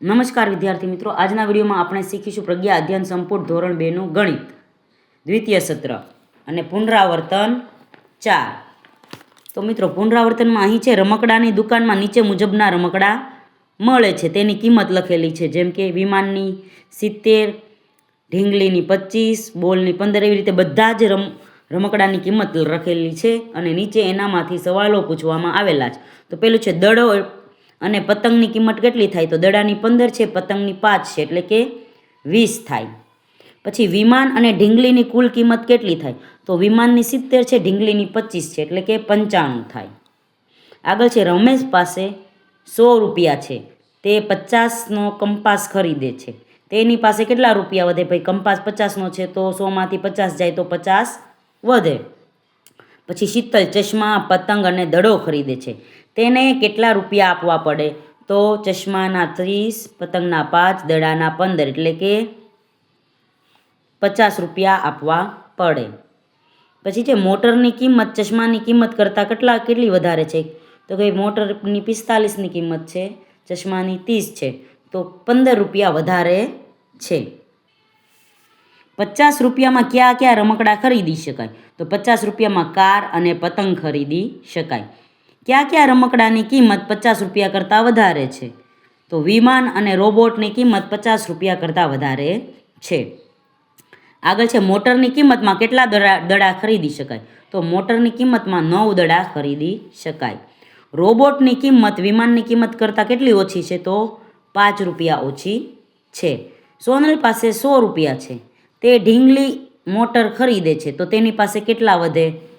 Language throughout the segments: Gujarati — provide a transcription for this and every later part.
નમસ્કાર વિદ્યાર્થી મિત્રો. આજના વિડીયોમાં આપણે શીખીશું પ્રજ્ઞા અધ્યયન સંપૂર્ણ ધોરણ બેનું ગણિત. દ્વિતીય સત્ર અને પુનરાવર્તન ચાર. તો મિત્રો, પુનરાવર્તનમાં અહીં છે, રમકડાની દુકાનમાં નીચે મુજબના રમકડા મળે છે. તેની કિંમત લખેલી છે, જેમ કે વિમાનની સિત્તેર, ઢીંગલીની પચીસ બોલની પંદર, એવી રીતે બધા જ રમ, રમકડાની કિંમત લખેલી છે અને નીચે એનામાંથી સવાલો પૂછવામાં આવેલા છે. તો પેલું છે, દડો અને પતંગની કિંમત કેટલી થાય? તો દડાની પંદર છે, પતંગની પાંચ છે, એટલે કે વીસ થાય. પછી વિમાન અને ઢીંગલીની કુલ કિંમત કેટલી થાય? તો વિમાનની સિત્તેર છે, ઢીંગલીની પચીસ છે, એટલે કે પંચાણું થાય. આગળ છે, રમેશ પાસે સો રૂપિયા છે, તે પચાસનો કંપાસ ખરીદે છે. તેની પાસે કેટલા રૂપિયા વધે? ભાઈ, કંપાસ પચાસનો છે, તો સોમાંથી પચાસ જાય, તો પચાસ વધે. પછી શીતલ ચશ્મા, પતંગ અને દડો ખરીદે છે. તેને કેટલા રૂપિયા આપવા પડે? તો ચશ્માના ત્રીસ, પતંગના પાંચ, દડાના પંદર, એટલે કે પચાસ રૂપિયા આપવા પડે. પછી છે, મોટરની કિંમત, ચશ્માની કિંમત કરતાં કેટલા, કેટલી વધારે છે? તો કે મોટરની પિસ્તાલીસની કિંમત છે, ચશ્માની ત્રીસ છે, તો પંદર રૂપિયા વધારે છે. પચાસ રૂપિયામાં કયા કયા રમકડા ખરીદી શકાય? તો પચાસ રૂપિયામાં કાર અને પતંગ ખરીદી શકાય. કયા કયા રમકડાની કિંમત પચાસ રૂપિયા કરતાં વધારે છે? તો વિમાન અને રોબોટની કિંમત પચાસ રૂપિયા કરતાં વધારે છે. આગળ છે, મોટરની કિંમતમાં કેટલા દડા દડા ખરીદી શકાય? તો મોટરની કિંમતમાં નવ દડા ખરીદી શકાય. રોબોટની કિંમત, વિમાનની કિંમત કરતાં કેટલી ઓછી છે? તો પાંચ રૂપિયા ઓછી છે. સોનલ પાસે સો રૂપિયા છે. તે ઢીંગલી મોટર ખરીદે છે. તો તેની પાસે કેટલા વધે?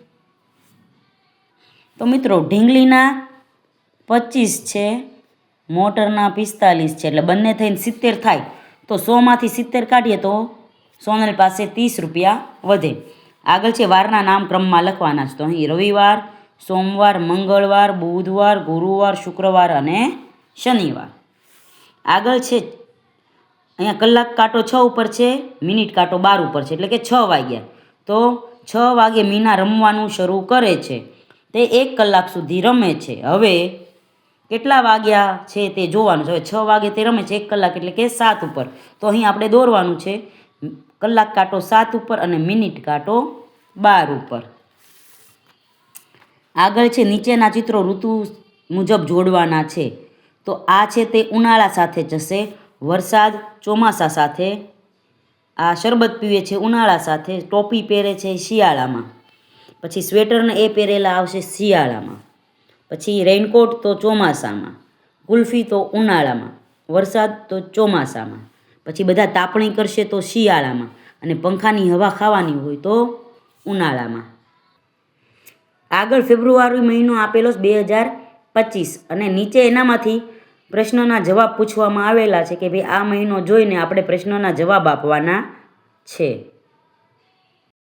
તો મિત્રો, ઢીંગલીના પચીસ છે, મોટરના પિસ્તાલીસ છે, એટલે બંને થઈને સિત્તેર થાય. તો સોમાંથી સિત્તેર કાઢીએ તો સોનલ પાસે ત્રીસ રૂપિયા વધે. આગળ છે વારના નામ ક્રમમાં લખવાના છે. તો અહીં રવિવાર, સોમવાર, મંગળવાર, બુધવાર, ગુરુવાર, શુક્રવાર અને શનિવાર. આગળ છે, અહીંયા કલાક કાંટો છ ઉપર છે, મિનિટ કાંટો બાર ઉપર છે, એટલે કે છ વાગ્યા. તો છ વાગે મીના રમવાનું શરૂ કરે છે. તે એક કલાક સુધી રમે છે. હવે કેટલા વાગ્યા છે તે જોવાનું છે. હવે છ વાગે તે રમે છે એક કલાક એટલે કે સાત ઉપર. તો અહીં આપણે દોરવાનું છે. કલાક કાંટો સાત ઉપર અને મિનિટ કાંટો બાર ઉપર. આગળ છે નીચેના ચિત્રો ઋતુ મુજબ જોડવાના છે. તો આ છે તે ઉનાળા સાથે જશે. વરસાદ ચોમાસા સાથે. આ શરબત પીવે છે ઉનાળા સાથે. ટોપી પહેરે છે શિયાળામાં. પછી સ્વેટરને એ પહેરેલા આવશે શિયાળામાં. પછી રેઇનકોટ તો ચોમાસામાં, કુલ્ફી તો ઉનાળામાં, વરસાદ તો ચોમાસામાં. પછી બધા તાપણી કરશે તો શિયાળામાં અને પંખાની હવા ખાવાની હોય તો ઉનાળામાં. આગળ ફેબ્રુઆરી મહિનો આપેલો બે હજાર પચીસ અને નીચે એનામાંથી પ્રશ્નોના જવાબ પૂછવામાં આવેલા છે કે ભાઈ આ મહિનો જોઈને આપણે પ્રશ્નોના જવાબ આપવાના છે.